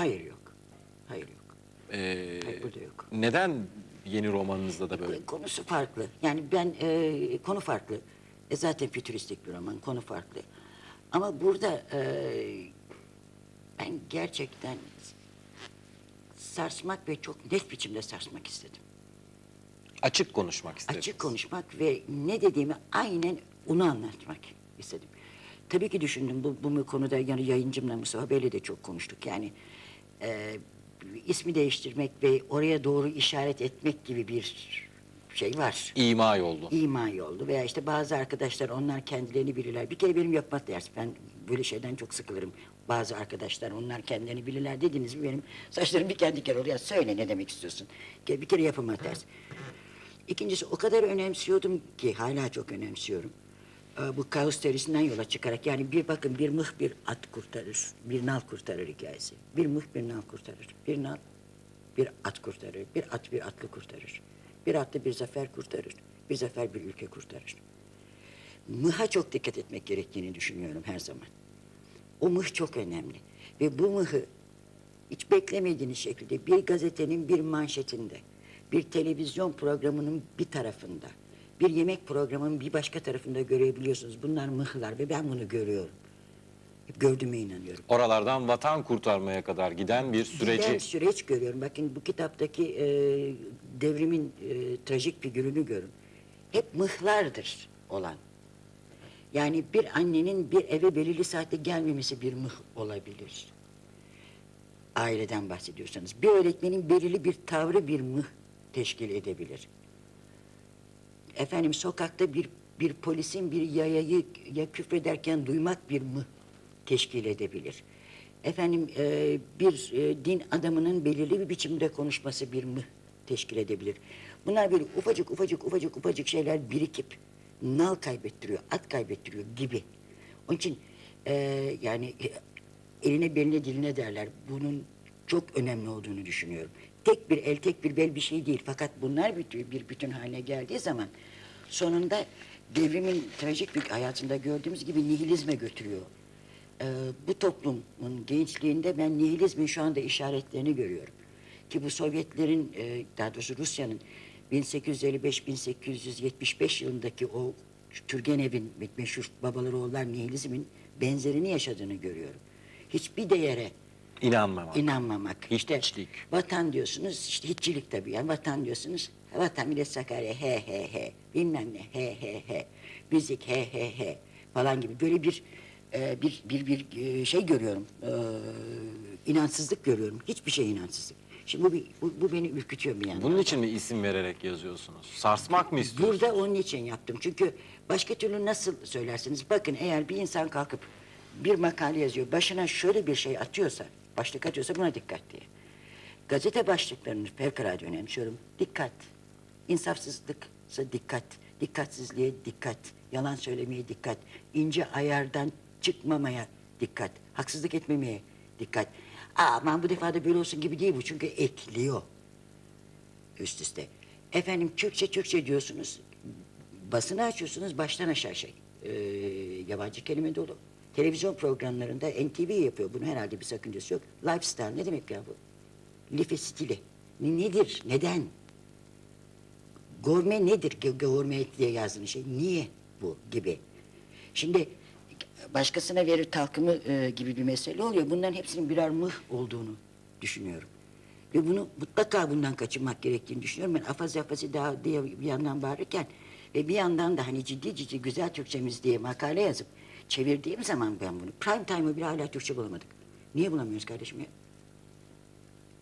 Hayır yok. Hayır yok. Ee, Hayır burada yok. neden yeni romanınızda da böyle? Konusu farklı. Yani ben e, konu farklı. E, zaten fütüristik bir roman. Konu farklı. Ama burada e, ben gerçekten sarsmak ve çok net biçimde sarsmak istedim. Açık konuşmak istedim. Açık konuşmak ve ne dediğimi aynen onu anlatmak istedim. Tabii ki düşündüm bu, bu konuda yani yayıncımla Mustafa Bey'le de çok konuştuk. Yani e, ismi değiştirmek ve oraya doğru işaret etmek gibi bir şey var. İma yoldu. İma oldu veya işte bazı arkadaşlar onlar kendilerini bilirler. Bir kere benim yapmak ders. Ben böyle şeyden çok sıkılırım. Bazı arkadaşlar onlar kendilerini bilirler dediniz mi benim saçlarım bir kendi kere oluyor. Söyle ne demek istiyorsun? Bir kere yapılmak ders. İkincisi o kadar önemsiyordum ki hala çok önemsiyorum. Ee, Bu kaos teorisinden yola çıkarak yani bir bakın bir mıh bir at kurtarır, bir nal kurtarır hikayesi. Bir mıh bir nal kurtarır, bir nal bir at kurtarır, bir at bir atlı kurtarır. Bir atlı bir zafer kurtarır, bir zafer bir ülke kurtarır. Mıha çok dikkat etmek gerektiğini düşünüyorum her zaman. O mıh çok önemli ve bu mıhı hiç beklemediğiniz şekilde bir gazetenin bir manşetinde, bir televizyon programının bir tarafında, bir yemek programının bir başka tarafında görebiliyorsunuz. Bunlar mıhlar ve ben bunu görüyorum. Hep gördüğüme inanıyorum. Oralardan vatan kurtarmaya kadar giden bir süreci Giden süreç görüyorum. Bakın bu kitaptaki e, devrimin e, trajik figürünü görün. Hep mıhlardır olan. Yani bir annenin bir eve belirli saatte gelmemesi bir mıh olabilir. Aileden bahsediyorsanız. Bir öğretmenin belirli bir tavrı bir mıh teşkil edebilir. Efendim sokakta bir bir polisin bir yayayı ya küfrederken duymak bir mıh teşkil edebilir. Efendim e, bir e, din adamının belirli bir biçimde konuşması bir mıh teşkil edebilir. Bunlar böyle ufacık ufacık ufacık ufacık şeyler birikip nal kaybettiriyor, at kaybettiriyor gibi. Onun için e, yani e, eline beline diline derler. Bunun çok önemli olduğunu düşünüyorum. Tek bir el, tek bir bel bir şey değil. Fakat bunlar bir, bir bütün haline geldiği zaman sonunda devrimin trajik bir hayatında gördüğümüz gibi nihilizme götürüyor. Ee, bu toplumun gençliğinde ben nihilizmin şu anda işaretlerini görüyorum. Ki bu Sovyetlerin, e, daha doğrusu Rusya'nın 1855-1875 yılındaki o Türgenev'in meşhur babaları oğullar nihilizmin benzerini yaşadığını görüyorum. Hiçbir değere inanmamak. inanmamak. İşte Hiçlik. vatan diyorsunuz, işte hiççilik tabii yani vatan diyorsunuz. Vatan millet Sakarya he he he, bilmem ne he he he, müzik he he he falan gibi böyle bir e, bir bir bir e, şey görüyorum. E, inançsızlık görüyorum. Hiçbir şey inançsızlık. Şimdi bu, bir- bu, bu beni ürkütüyor bir yandan. Bunun için mi isim vererek yazıyorsunuz? Sarsmak mı istiyorsunuz? Burada onun için yaptım. Çünkü başka türlü nasıl söylersiniz? Bakın eğer bir insan kalkıp bir makale yazıyor, başına şöyle bir şey atıyorsa, başlık atıyorsa buna dikkat diye. Gazete başlıklarını fevkalade önemsiyorum. Dikkat. İnsafsızlıksa dikkat. Dikkatsizliğe dikkat. Yalan söylemeye dikkat. ince ayardan çıkmamaya dikkat. Haksızlık etmemeye dikkat. Aman bu defa da böyle olsun gibi değil bu. Çünkü ekliyor üst üste. Efendim Türkçe Türkçe diyorsunuz. Basını açıyorsunuz baştan aşağı şey. Ee, yabancı kelime dolu. Televizyon programlarında NTV yapıyor bunu herhalde bir sakıncası yok. Lifestyle ne demek ya bu? Life stili. Ne- Nedir? Neden? Gorme nedir? Gorme diye yazdığınız şey. Niye bu gibi? Şimdi başkasına verir talkımı e, gibi bir mesele oluyor. Bunların hepsinin birer mıh olduğunu düşünüyorum. Ve bunu mutlaka bundan kaçınmak gerektiğini düşünüyorum. Ben afazi afazi daha diye bir yandan bağırırken ve bir yandan da hani ciddi ciddi güzel Türkçemiz diye makale yazıp çevirdiğim zaman ben bunu prime time'ı bile hala Türkçe bulamadık. Niye bulamıyoruz kardeşim ya?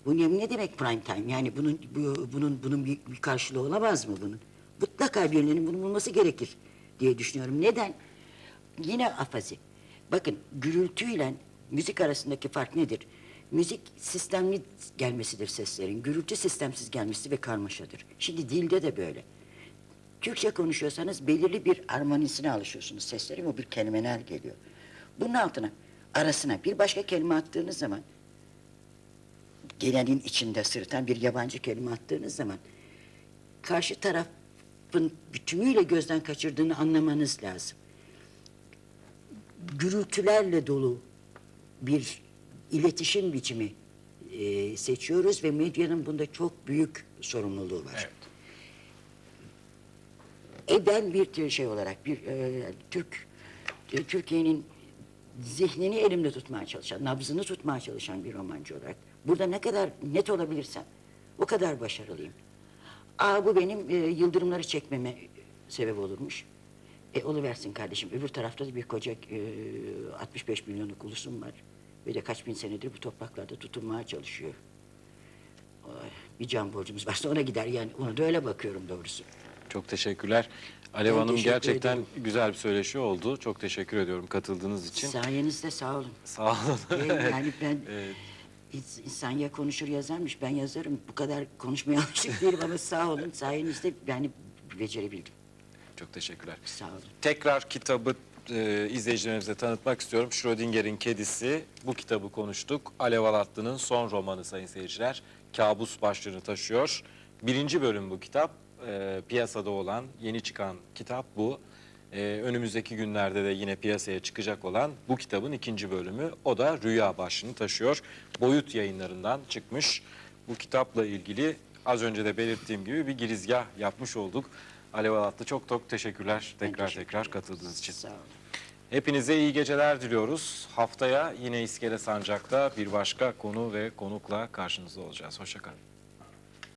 Bu ne, ne demek prime time? Yani bunun bu, bunun bunun bir, bir karşılığı olamaz mı bunun? Mutlaka birilerinin bunu bulması gerekir diye düşünüyorum. Neden? Yine afazi. Bakın gürültüyle müzik arasındaki fark nedir? Müzik sistemli gelmesidir seslerin. Gürültü sistemsiz gelmesi ve karmaşadır. Şimdi dilde de böyle. Türkçe konuşuyorsanız belirli bir armonisine alışıyorsunuz seslerin. O bir kelimeler geliyor. Bunun altına, arasına bir başka kelime attığınız zaman gelenin içinde sırıtan bir yabancı kelime attığınız zaman karşı tarafın bütünüyle gözden kaçırdığını anlamanız lazım. Gürültülerle dolu bir iletişim biçimi e, seçiyoruz ve medyanın bunda çok büyük sorumluluğu var. Evet. E ben bir şey olarak bir e, Türk e, Türkiye'nin zihnini elimde tutmaya çalışan, nabzını tutmaya çalışan bir romancı olarak burada ne kadar net olabilirsem o kadar başarılıyım. Aa bu benim e, yıldırımları çekmeme sebep olurmuş. E oluversin kardeşim. Öbür tarafta da bir koca e, 65 milyonluk ulusum var. Ve de kaç bin senedir bu topraklarda tutunmaya çalışıyor. Bir can borcumuz varsa ona gider yani. Ona da öyle bakıyorum doğrusu. Çok teşekkürler. Alev Ben Hanım teşekkür gerçekten ederim. güzel bir söyleşi oldu. Çok teşekkür ediyorum katıldığınız için. Sayenizde sağ olun. Sağ olun. Yani ben Evet. ins- insan ya konuşur yazarmış ben yazarım. Bu kadar konuşmaya alışık değilim ama sağ olun. Sayenizde yani becerebildim. Çok teşekkürler. Sağ olun. Tekrar kitabı e, izleyicilerimize tanıtmak istiyorum. Schrödinger'in Kedisi. Bu kitabı konuştuk. Alev Alatlı'nın son romanı sayın seyirciler. Kabus başlığını taşıyor. Birinci bölüm bu kitap. E, piyasada olan, yeni çıkan kitap bu. E, önümüzdeki günlerde de yine piyasaya çıkacak olan bu kitabın ikinci bölümü. O da Rüya başlığını taşıyor. Boyut yayınlarından çıkmış. Bu kitapla ilgili az önce de belirttiğim gibi bir girizgah yapmış olduk. Alev Alatlı çok çok teşekkürler tekrar teşekkür tekrar katıldığınız için. Sağ olun. Hepinize iyi geceler diliyoruz. Haftaya yine İskele Sancak'ta bir başka konu ve konukla karşınızda olacağız. Hoşçakalın.